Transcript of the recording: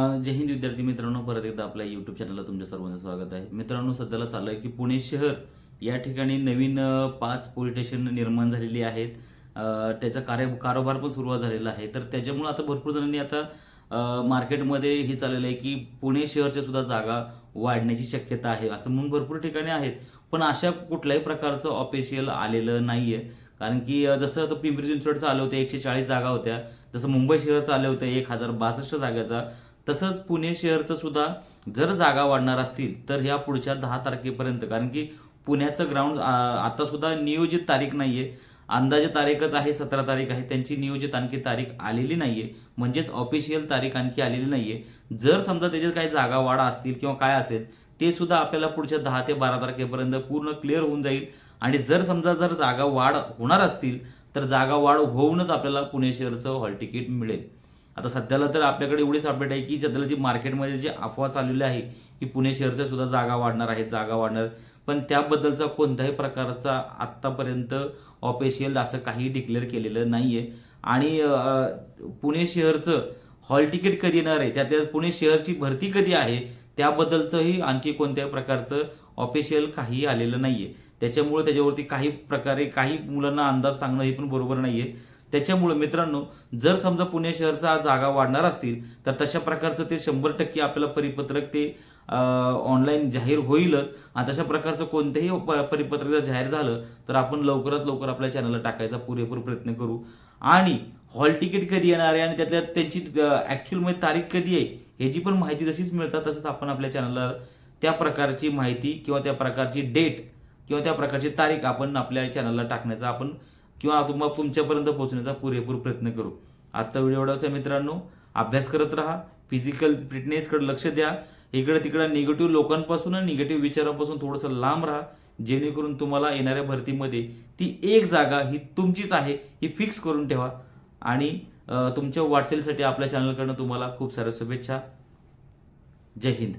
जय हिंद विद्यार्थी मित्रांनो परत एकदा आपल्या युट्यूब चॅनलला तुमच्या सर्वांचं स्वागत आहे. मित्रांनो सध्याला चालू आहे की पुणे शहर या ठिकाणी नवीन पाच पोलीस स्टेशन निर्माण झालेली आहेत. त्याचा कार्य कारोबार पण सुरुवात झालेला आहे. तर त्याच्यामुळे आता भरपूर जणांनी आता मार्केटमध्ये हे चाललेलं आहे की पुणे शहरच्या सुद्धा जागा वाढण्याची शक्यता आहे असं म्हणून भरपूर ठिकाणी आहेत. पण अशा कुठल्याही प्रकारचं ऑफिशियल आलेलं नाही आहे कारण की जसं आता पिंपरी चिंचवडचं आलं होतं एकशे चाळीस जागा होत्या. जसं मुंबई शहरचं आलं होतं एक हजार बासष्ट जागेचा. तसंच पुणे शहरचं सुद्धा जर जागा वाढणार असतील तर ह्या पुढच्या दहा तारखेपर्यंत. कारण की पुण्याचं ग्राउंड आता सुद्धा नियोजित तारीख नाही आहे अंदाजे तारीखच आहे सतरा तारीख आहे. त्यांची नियोजित आणखी तारीख आलेली नाही आहे म्हणजेच ऑफिशियल तारीख आणखी आलेली नाही आहे जर समजा त्याच्यात काही जागा वाढ असतील किंवा काय असेल ते सुद्धा आपल्याला पुढच्या दहा ते बारा तारखेपर्यंत पूर्ण क्लिअर होऊन जाईल. आणि जर समजा जर जागा वाढ होणार असतील तर जागा वाढ होऊनच आपल्याला पुणे शहरचं हॉल तिकीट मिळेल. आता सध्याला तर आपल्याकडे एवढीच अपडेट आहे की सध्याला जी मार्केटमध्ये जी अफवा चाललेली आहे की पुणे शहरच्या सुद्धा जागा वाढणार आहेत जागा वाढणार. पण त्याबद्दलचा कोणत्याही प्रकारचा आत्तापर्यंत ऑफिशियल असं काही डिक्लेअर केलेलं नाही आहे आणि पुणे शहरचं हॉल तिकीट कधी येणार आहे? त्यात पुणे शहरची भरती कधी आहे? त्याबद्दलचंही आणखी कोणत्याही प्रकारचं ऑफिशियल काही आलेलं नाही आहे त्याच्यामुळे त्याच्यावरती काही प्रकारे काही मुलांना अंदाज सांगणं हे पण बरोबर नाही आहे त्याच्यामुळे मित्रांनो जर समजा पुणे शहरचा जागा वाढणार असतील तर तशा प्रकारचं ते शंभर टक्के आपल्याला परिपत्रक ते ऑनलाईन जाहीर होईलच. आणि तशा प्रकारचं कोणतंही प- परिपत्रक जर जाहीर झालं तर आपण लवकरात लवकर आपल्या चॅनलला टाकायचा पुरेपूर प्रयत्न करू. आणि हॉल तिकीट कधी येणार आहे आणि त्यातल्या त्यांची ॲक्च्युअलमध्ये तारीख कधी आहे ह्याची पण माहिती जशीच मिळतात तसंच आपण आपल्या चॅनलला त्या प्रकारची माहिती किंवा त्या प्रकारची डेट किंवा त्या प्रकारची तारीख आपण आपल्या चॅनलला टाकण्याचा आपण किंवा तुम्हाला तुमच्यापर्यंत पोहोचण्याचा पुरेपूर प्रयत्न करू. आजचा व्हिडिओ एवढाच आहे मित्रांनो अभ्यास करत राहा फिजिकल फिटनेसकडे लक्ष द्या. इकडे तिकडे निगेटिव्ह लोकांपासून आणि निगेटिव्ह विचारांपासून थोडंसं लांब राहा. जेणेकरून तुम्हाला येणाऱ्या भरतीमध्ये ती एक जागा ही तुमचीच आहे ही फिक्स करून ठेवा. आणि तुमच्या वाटचालीसाठी आपल्या चॅनलकडनं तुम्हाला खूप साऱ्या शुभेच्छा. जय हिंद.